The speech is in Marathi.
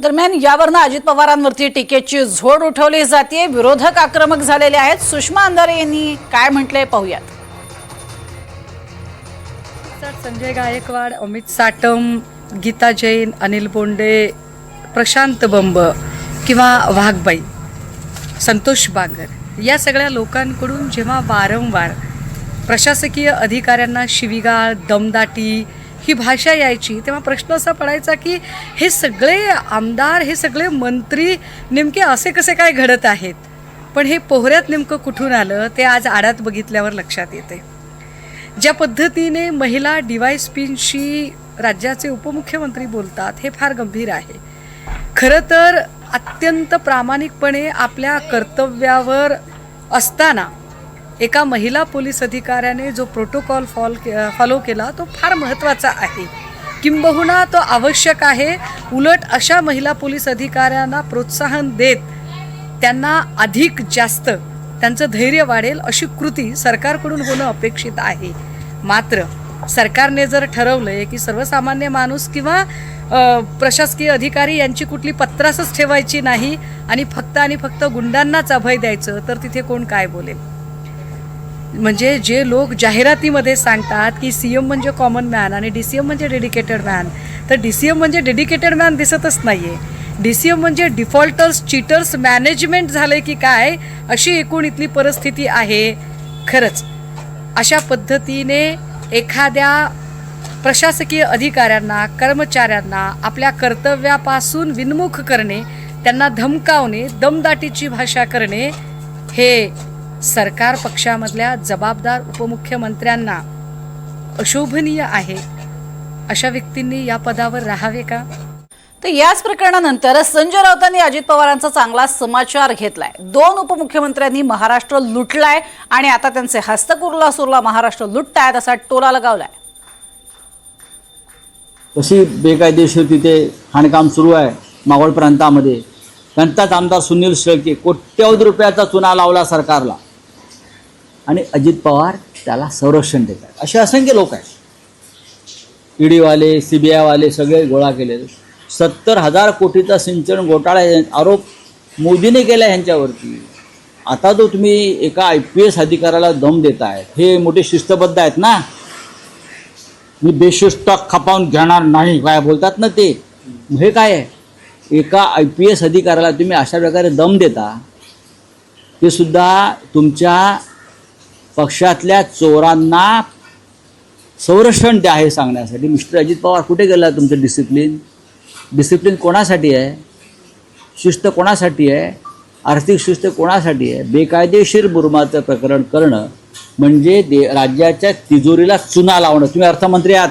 दरम्यान यावरनं अजित पवारांवरती टीकेची झोड उठवली जाते विरोधक आक्रमक झालेले आहेत. सुषमा अंधारे यांनी काय म्हटलंय पाहूयात. संजय गायकवाड अमित साटम गीता जैन अनिल बोंडे प्रशांत बंब किंवा वाघबाई संतोष बांगर. या सगळ्या लोकांकडून जेव्हा वारंवार प्रशासकीय अधिकाऱ्यांना शिवीगाळ दमदाटी ही भाषा यायची तेव्हा प्रश्न असा पडायचा की हे सगळे आमदार हे सगळे मंत्री नेमके असे कसे काय घडत आहेत? पण हे पोहऱ्यात नेमकं कुठून आलं ते आज आडात बघितल्यावर लक्षात येते. ज्या पद्धतीने महिला डिवायसपींशी राज्याचे उपमुख्यमंत्री बोलतात हे फार गंभीर आहे. खरं तर अत्यंत प्रामाणिकपणे आपल्या कर्तव्यावर असताना एका महिला पोलीस अधिकाऱ्याने जो प्रोटोकॉल फॉल फॉलो केला तो फार महत्त्वाचा आहे. किंबहुना तो आवश्यक आहे उलट अशा महिला पोलीस अधिकाऱ्यांना प्रोत्साहन देत त्यांना अधिक जास्त त्यांचं धैर्य वाढेल अशी कृती सरकारकडून होणं अपेक्षित आहे. मात्र सरकारने जर ठरवलं आहे की सर्वसामान्य माणूस किंवा प्रशासकीय अधिकारी यांची कुठली पत्रासच ठेवायची नाही आणि फक्त आणि फक्त गुंडांनाच अभय द्यायचं तर तिथे कोण काय बोलेल? म्हणजे जे लोक जाहिरातीमध्ये सांगतात की सी एम म्हणजे कॉमन मॅन आणि डी सी एम म्हणजे डेडिकेटेड मॅन तर डी सी एम म्हणजे डेडिकेटेड मॅन दिसतच नाही आहे डी सी एम म्हणजे डिफॉल्टर्स चीटर्स मॅनेजमेंट झालं की काय अशी एकूण इथली परिस्थिती आहे. खरंच अशा पद्धतीने एखाद्या प्रशासकीय अधिकाऱ्यांना कर्मचाऱ्यांना आपल्या कर्तव्यापासून विनमुख करणे त्यांना धमकावणे दमदाटीची भाषा करणे हे सरकार पक्षामधल्या जबाबदार उपमुख्यमंत्र्यांना अशोभनीय आहे अशा व्यक्तींनी या पदावर राहावे का? तर याच प्रकरणानंतर संजय राऊतांनी अजित पवारांचा चांगला समाचार घेतलाय. दोन उपमुख्यमंत्र्यांनी महाराष्ट्र लुटलाय आणि आता त्यांचे हस्तक उरला सुरला महाराष्ट्र लुटतायत असा टोला लगावलाय. तशी बेकायदेशीर तिथे खाणकाम सुरू आहे मावळ प्रांतामध्ये. त्यांचाच आमदार सुनील शेळके कोट्यवधी रुपयाचा चुना लावला सरकारला. आणि अजित पवार त्याला संरक्षण देतात. असे असंख्य लोक आहेत. ईडीवाले सी बी आयवाले सगळे गोळा केले सत्तर हजार कोटीचा सिंचन घोटाळा आरोप मोदीने केला ह्यांच्यावरती. आता जो तुम्ही एका आय पी एस अधिकाऱ्याला दम देताय. हे मोठे शिस्तबद्ध आहेत ना? मी बेशिस्त खपावून घेणार नाही. काय बोलतात ना ते? हे काय आहे? एका आय पी एस अधिकाऱ्याला तुम्ही अशा प्रकारे दम देता ते सुद्धा तुमच्या पक्षातल्या चोरांना संरक्षण द्या हे सांगण्यासाठी. मिस्टर अजित पवार कुठे गेला तुमचं डिसिप्लिन डिसिप्लिन कोणासाठी आहे? शिस्त कोणासाठी आहे? आर्थिक शिस्त कोणासाठी आहे? बेकायदेशीर बुरमाचं प्रकरण करणं म्हणजे दे राज्याच्या तिजोरीला चुना लावणं. तुम्ही अर्थमंत्री आहात.